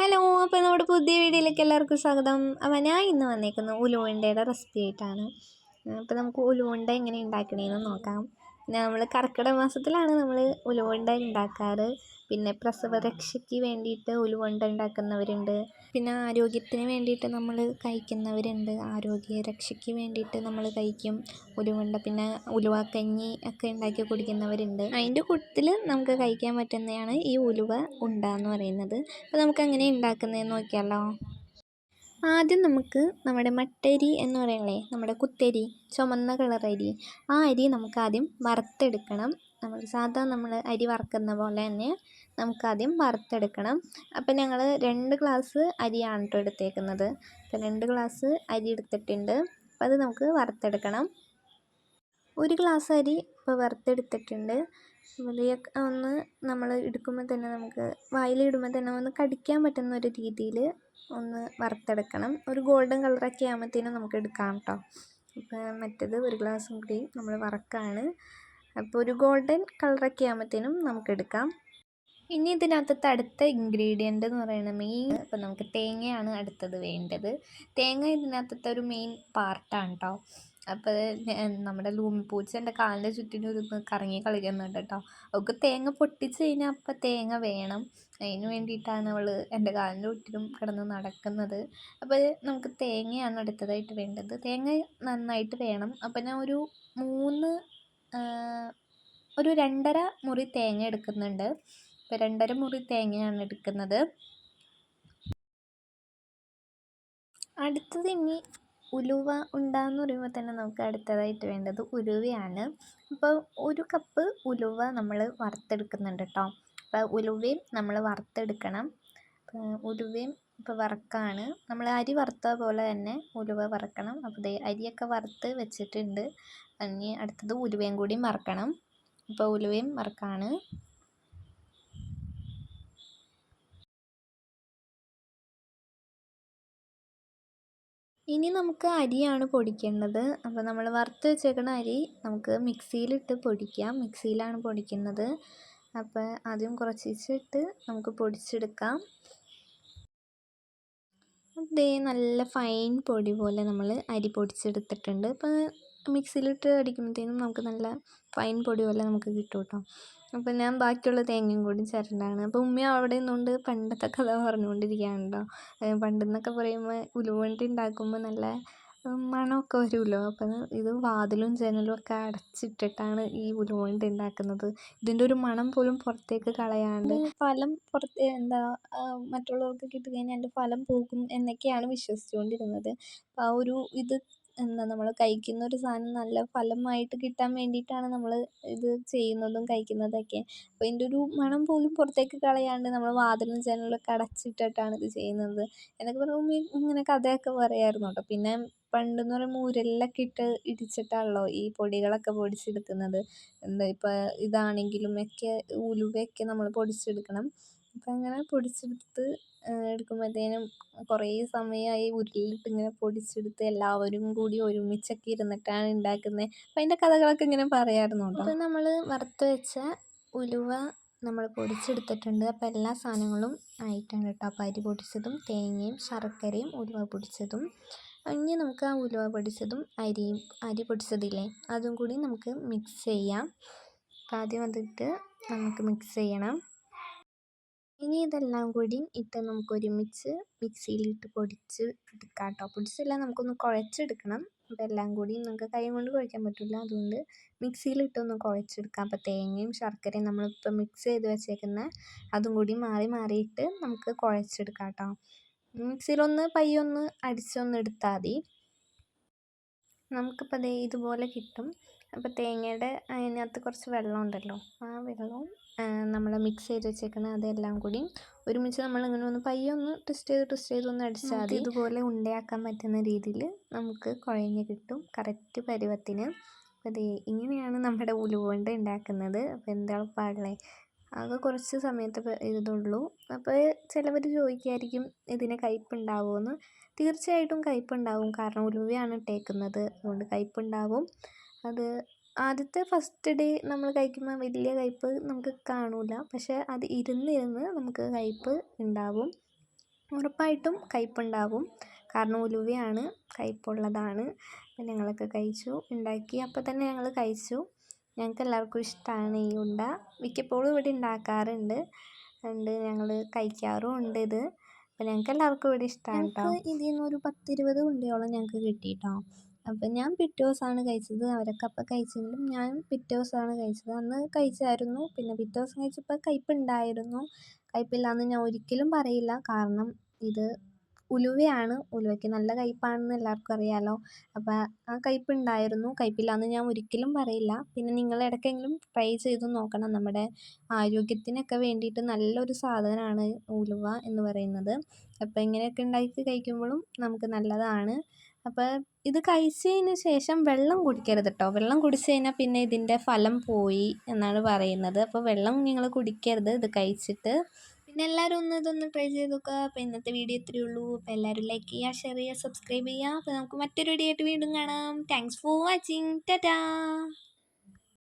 Hello അപ്പോൾ നമ്മുടെ പുതിയ വീഡിയോയിലേക്ക് എല്ലാവർക്കും സ്വാഗതം. അപ്പോൾ ഞാൻ ഇന്ന് വന്നേക്കുന്നത് ഉലുവണ്ടയുടെ റെസിപ്പി ആയിട്ടാണ്. അപ്പോൾ നമുക്ക് ഉലുവണ്ട എങ്ങനെ ഉണ്ടാക്കണേന്ന് നോക്കാം. നമ്മൾ കർക്കിടക മാസത്തിലാണ് നമ്മൾ ഉലുവണ്ട ഉണ്ടാക്കാറ് പിന്നെ പ്രസവരക്ഷയ്ക്ക് വേണ്ടിയിട്ട് ഉലുവണ്ട ഉണ്ടാക്കുന്നവരുണ്ട് പിന്നെ ആരോഗ്യത്തിന് വേണ്ടിയിട്ട് നമ്മൾ കഴിക്കുന്നവരുണ്ട്. ആരോഗ്യ രക്ഷയ്ക്ക് വേണ്ടിയിട്ട് നമ്മൾ കഴിക്കും. ഉലുവണ്ട പിന്നെ ഉലുവക്കഞ്ഞി ഒക്കെ ഉണ്ടാക്കി കുടിക്കുന്നവരുണ്ട്. അതിന്റെ കൂട്ടത്തിൽ നമുക്ക് കഴിക്കാൻ പറ്റുന്നതാണ് ഈ ഉലുവ ഉണ്ട എന്ന് പറയുന്നത്. അപ്പോൾ നമുക്ക് അങ്ങനെ ഉണ്ടാക്കുന്നതെന്ന് നോക്കിയാലോ? ആദ്യം നമുക്ക് നമ്മുടെ മട്ടരി എന്ന് പറയണേ നമ്മുടെ കുത്തരി ചുമന്ന കളർ അരി. ആ അരി നമുക്ക് ആദ്യം വറുത്തെടുക്കണം. നമ്മൾ സാധാ നമ്മൾ അരി വറുക്കുന്ന പോലെ തന്നെ നമുക്കാദ്യം വറുത്തെടുക്കണം. അപ്പം ഞങ്ങൾ രണ്ട് ഗ്ലാസ് അരിയാണ് കേട്ടോ എടുത്തേക്കുന്നത്. അപ്പം രണ്ട് ഗ്ലാസ് അരി എടുത്തിട്ടുണ്ട്. അപ്പം അത് നമുക്ക് വറുത്തെടുക്കണം. ഒരു ഗ്ലാസ് അരി ഇപ്പോൾ വറുത്തെടുത്തിട്ടുണ്ട്. അതിലേക്ക് ഒന്ന് നമ്മൾ എടുക്കുമ്പോൾ തന്നെ നമുക്ക് വായിലിടുമ്പോൾ തന്നെ ഒന്ന് കടിക്കാൻ പറ്റുന്ന ഒരു രീതിയിൽ ഒന്ന് വറുത്തെടുക്കണം. ഒരു ഗോൾഡൻ കളറൊക്കെ ആകുമ്പോഴത്തേനും നമുക്ക് എടുക്കാം കേട്ടോ അപ്പോൾ മറ്റേത് ഒരു ഗ്ലാസ്സും കൂടി നമ്മൾ വറക്കാണ്. അപ്പോൾ ഒരു ഗോൾഡൻ കളറൊക്കെ ആകുമ്പോഴത്തേനും നമുക്ക് എടുക്കാം. ഇനി ഇതിനകത്തത്തെ അടുത്ത ഇൻഗ്രീഡിയന്റ് എന്ന് പറയുന്നത് മെയിൻ ഇപ്പം നമുക്ക് തേങ്ങയാണ് അടുത്തത് വേണ്ടത്. തേങ്ങ ഇതിനകത്തത്തെ ഒരു മെയിൻ പാർട്ടാണ് കേട്ടോ അപ്പോൾ നമ്മുടെ ലൂമിപ്പൂച്ച എന്റെ കാലിന്റെ ചുറ്റിനും ഒരു കറങ്ങി കളിക്കുന്നുണ്ട് കേട്ടോ അവൾക്ക് തേങ്ങ പൊട്ടിച്ച് കഴിഞ്ഞാൽ അപ്പം തേങ്ങ വേണം. അതിന് വേണ്ടിയിട്ടാണ് അവൾ എന്റെ കാലിന്റെ ചുറ്റിനും കിടന്ന് നടക്കുന്നത്. അപ്പോൾ നമുക്ക് തേങ്ങയാണ് അടുത്തതായിട്ട് വേണ്ടത്. തേങ്ങ നന്നായിട്ട് വേണം. അപ്പം ഞാൻ ഒരു മൂന്ന് ഒരു രണ്ടര മുറി തേങ്ങ എടുക്കുന്നുണ്ട്. ഇപ്പോൾ രണ്ടര മുറി തേങ്ങയാണ് എടുക്കുന്നത്. അടുത്തത് ഇനി ഉലുവ ഉണ്ടാന്ന് പറയുമ്പോൾ തന്നെ നമുക്ക് അടുത്തതായിട്ട് വേണ്ടത് ഉലുവയാണ്. അപ്പോൾ ഒരു കപ്പ് ഉലുവ നമ്മൾ വറുത്തെടുക്കുന്നുണ്ട് കേട്ടോ അപ്പോൾ ഉലുവയും നമ്മൾ വറുത്തെടുക്കണം. ഉലുവയും ഇപ്പോൾ വറക്കാണ്. നമ്മൾ അരി വറുത്ത പോലെ തന്നെ ഉലുവ വറക്കണം. അപ്പോൾ ദേ അരിയൊക്കെ വറുത്ത് വെച്ചിട്ടുണ്ട്. ഇനി അടുത്തത് ഉലുവയും കൂടി വറക്കണം ഇപ്പോൾ ഉലുവയും വറക്കാണ് ഇനി നമുക്ക് അരിയാണ് പൊടിക്കേണ്ടത്. അപ്പോൾ നമ്മൾ വറുത്ത് വെച്ചേക്കുന്ന അരി നമുക്ക് മിക്സിയിലിട്ട് പൊടിക്കാം. മിക്സിയിലാണ് പൊടിക്കുന്നത്. അപ്പോൾ ആദ്യം കുറച്ചിട്ട് നമുക്ക് പൊടിച്ചെടുക്കാം. അതേ നല്ല ഫൈൻ പൊടി പോലെ നമ്മൾ അരി പൊടിച്ചെടുത്തിട്ടുണ്ട്. അപ്പോൾ മിക്സിയിലിട്ട് അടിക്കുമ്പോഴത്തേനും നമുക്ക് നല്ല ഫൈൻ പൊടി പോലെ നമുക്ക് കിട്ടും കേട്ടോ. അപ്പോൾ ഞാൻ ബാക്കിയുള്ള തേങ്ങയും കൂടി ചിരണ്ടാണ്. അപ്പോൾ ഉമ്മ അവിടെ നിന്നുകൊണ്ട് പണ്ടത്തെ കഥ പറഞ്ഞുകൊണ്ടിരിക്കുകയാണ് കേട്ടോ പണ്ടെന്നൊക്കെ പറയുമ്പോൾ ഉലുവണ്ടി ഉണ്ടാക്കുമ്പോൾ നല്ല മണമൊക്കെ വരുമല്ലോ അപ്പം ഇത് വാതിലും ജനലും ഒക്കെ അടച്ചിട്ടിട്ടാണ് ഈ ഉലുവണ്ടി ഉണ്ടാക്കുന്നത്. ഇതിന്റെ ഒരു മണം പോലും പുറത്തേക്ക് കളയാണ്ട് ഫലം പുറത്ത് എന്താ മറ്റുള്ളവർക്ക് കിട്ടുകഴിഞ്ഞാൽ ഫലം പോകും എന്നൊക്കെയാണ് വിശ്വസിച്ചുകൊണ്ടിരുന്നത്. ആ ഒരു ഇത് എന്താ നമ്മൾ കഴിക്കുന്ന ഒരു സാധനം നല്ല ഫലമായിട്ട് കിട്ടാൻ വേണ്ടിയിട്ടാണ് നമ്മൾ ഇത് ചെയ്യുന്നതും കഴിക്കുന്നതൊക്കെ. അപ്പോൾ ഇതിന്റെ ഒരു മണം പോലും പുറത്തേക്ക് കളയാണ്ട് നമ്മൾ വാതിലും ജനലൊക്കെ അടച്ചിട്ടിട്ടാണ് ഇത് ചെയ്യുന്നത്. എന്നൊക്കെ പറയുമ്പോൾ ഇങ്ങനെ കഥയൊക്കെ പറയായിരുന്നു കേട്ടോ. പിന്നെ പണ്ടെന്ന് പറയുമ്പോൾ ഉരലിലൊക്കെ ഇട്ട് ഇടിച്ചിട്ടാണല്ലോ ഈ പൊടികളൊക്കെ പൊടിച്ചെടുക്കുന്നത്. എന്താ ഇപ്പോൾ ഇതാണെങ്കിലും ഒക്കെ ഉലുവയൊക്കെ നമ്മൾ പൊടിച്ചെടുക്കണം. അപ്പം അങ്ങനെ പൊടിച്ചെടുത്ത് എടുക്കുമ്പോഴത്തേനും കുറേ സമയമായി ഉരുളിയിട്ട് ഇങ്ങനെ പൊടിച്ചെടുത്ത് എല്ലാവരും കൂടി ഒരുമിച്ചൊക്കെ ഇരുന്നിട്ടാണ് ഉണ്ടാക്കുന്നത് അപ്പം അതിന്റെ കഥകളൊക്കെ ഇങ്ങനെ പറയാമായിരുന്നു കേട്ടോ അപ്പം നമ്മൾ വറുത്ത് വെച്ച ഉലുവ നമ്മൾ പൊടിച്ചെടുത്തിട്ടുണ്ട്. അപ്പോൾ എല്ലാ സാധനങ്ങളും ആയിട്ടുണ്ട് കേട്ടോ അപ്പോൾ അരി പൊടിച്ചതും തേങ്ങയും ശർക്കരയും ഉലുവ പൊടിച്ചതും. ഇനി നമുക്ക് ആ ഉലുവ പൊടിച്ചതും അരിയും അരി പൊടിച്ചതില്ലേ അതും കൂടി നമുക്ക് മിക്സ് ചെയ്യാം. ആദ്യം അതിട്ട് നമുക്ക് മിക്സ് ചെയ്യണം. ഇനി ഇതെല്ലാം കൂടി ഇട്ട് നമുക്ക് ഒരുമിച്ച് മിക്സിയിലിട്ട് പൊടിച്ച് എടുക്കാം കേട്ടോ പൊടിച്ചല്ല നമുക്കൊന്ന് കുഴച്ചെടുക്കണം. അപ്പോൾ എല്ലാം കൂടി നമുക്ക് കൈ കൊണ്ട് കുഴക്കാൻ പറ്റില്ല. അതുകൊണ്ട് മിക്സിയിലിട്ടൊന്ന് കുഴച്ചെടുക്കാം. അപ്പോൾ തേങ്ങയും ശർക്കരയും നമ്മളിപ്പോൾ മിക്സ് ചെയ്ത് വെച്ചേക്കുന്ന അതും കൂടി മാറി മാറിയിട്ട് നമുക്ക് കുഴച്ചെടുക്കാം കേട്ടോ മിക്സിയിലൊന്ന് പയ്യൊന്ന് അടിച്ചൊന്ന് എടുത്താൽ മതി. നമുക്കിപ്പോൾ ദേ ഇതുപോലെ കിട്ടും. അപ്പോൾ തേങ്ങയുടെ അതിനകത്ത് കുറച്ച് വെള്ളം ഉണ്ടല്ലോ ആ വെള്ളവും നമ്മൾ മിക്സ് ചെയ്ത് വെച്ചേക്കുന്ന അതെല്ലാം കൂടി ഒരുമിച്ച് നമ്മൾ നമ്മളിങ്ങനെ ഒന്ന് പയ്യെ ഒന്ന് ട്വിസ്റ്റ് ചെയ്ത് ട്വിസ്റ്റ് ചെയ്ത് ഒന്ന് അടിച്ചാൽ മതി. ഇതുപോലെ ഉണ്ടയാക്കാൻ പറ്റുന്ന രീതിയിൽ നമുക്ക് കുഴഞ്ഞ് കിട്ടും. കറക്റ്റ് പരുവത്തിന്. അപ്പോൾ അതെ ഇങ്ങനെയാണ് നമ്മുടെ ഉലുവണ്ട് ഉണ്ടാക്കുന്നത്. അപ്പോൾ എന്താണ് പാടില്ലേ ആകെ കുറച്ച് സമയത്ത് ഇതുള്ളൂ. അപ്പോൾ ചിലവർ ചോദിക്കുമായിരിക്കും ഇതിന് കയ്പുണ്ടാവുമെന്ന് തീർച്ചയായിട്ടും കയ്പ്പുണ്ടാവും കാരണം ഉലുവയാണ് ഇട്ടേക്കുന്നത്. അതുകൊണ്ട് കയ്പ്പുണ്ടാവും അത് ആദ്യത്തെ ഫസ്റ്റ് ഡേ നമ്മൾ കഴിക്കുമ്പോൾ വലിയ കയ്പ്പ് നമുക്ക് കാണില്ല പക്ഷേ അത് ഇരുന്ന് ഇരുന്ന് നമുക്ക് കയ്പ്പ് ഉണ്ടാവും ഉറപ്പായിട്ടും കയ്പ്പുണ്ടാവും. കാരണം ഉലുവയാണ് കയ്പ്പുള്ളതാണ്. അപ്പം ഞങ്ങളൊക്കെ കഴിച്ചു ഉണ്ടാക്കി അപ്പോൾ തന്നെ ഞങ്ങൾ കഴിച്ചു. ഞങ്ങൾക്ക് എല്ലാവർക്കും ഇഷ്ടമാണ് ഈ ഉണ്ട. മിക്കപ്പോഴും ഇവിടെ ഉണ്ടാക്കാറുണ്ട് ഉണ്ട് ഞങ്ങൾ കഴിക്കാറും ഉണ്ട് ഇത്. അപ്പം ഞങ്ങൾക്ക് എല്ലാവർക്കും ഇവിടെ ഇഷ്ടമാണ് കേട്ടോ ഇതിൽ നിന്ന് ഒരു പത്തിരുപത് ഉണ്ടയോളം ഞങ്ങൾക്ക് കേട്ടോ അപ്പം ഞാൻ പിറ്റേ ദിവസമാണ് കഴിച്ചത്. അവരൊക്കെ അപ്പം കഴിച്ചെങ്കിലും ഞാൻ പിറ്റേ ദിവസമാണ് കഴിച്ചത്. അന്ന് കഴിച്ചായിരുന്നു. പിന്നെ പിറ്റേ ദിവസം കഴിച്ചപ്പോൾ കയ്പ്പുണ്ടായിരുന്നു. കയ്പില്ലാന്ന് ഞാൻ ഒരിക്കലും പറയില്ല. കാരണം ഇത് ഉലുവയാണ്. ഉലുവയ്ക്ക് നല്ല കയ്പ്പാണെന്ന് എല്ലാവർക്കും അറിയാമല്ലോ അപ്പോൾ ആ കയ്പ്പുണ്ടായിരുന്നു. കയ്പില്ലാന്ന് ഞാൻ ഒരിക്കലും പറയില്ല. പിന്നെ നിങ്ങൾ ഇടയ്ക്കെങ്കിലും ട്രൈ ചെയ്ത് നോക്കണം. നമ്മുടെ ആരോഗ്യത്തിനൊക്കെ വേണ്ടിയിട്ട് നല്ലൊരു സാധനമാണ് ഉലുവ എന്ന് പറയുന്നത്. അപ്പോൾ ഇങ്ങനെയൊക്കെ ഉണ്ടാക്കി കഴിക്കുമ്പോഴും നമുക്ക് നല്ലതാണ്. അപ്പോൾ ഇത് കഴിച്ചതിന് ശേഷം വെള്ളം കുടിക്കരുത് കേട്ടോ വെള്ളം കുടിച്ച് കഴിഞ്ഞാൽ പിന്നെ ഇതിന്റെ ഫലം പോയി എന്നാണ് പറയുന്നത്. അപ്പോൾ വെള്ളം നിങ്ങൾ കുടിക്കരുത് ഇത് കഴിച്ചിട്ട്. പിന്നെ എല്ലാവരും ഒന്ന് ഇതൊന്ന് ട്രൈ ചെയ്ത് നോക്കുക അപ്പോൾ ഇന്നത്തെ വീഡിയോ ഇത്രയേ ഉള്ളൂ. അപ്പോൾ എല്ലാവരും ലൈക്ക് ചെയ്യുക ഷെയർ ചെയ്യുക സബ്സ്ക്രൈബ് ചെയ്യുക. അപ്പോൾ നമുക്ക് മറ്റൊരു വീഡിയോ ആയിട്ട് വീണ്ടും കാണാം. Thanks for watching Tata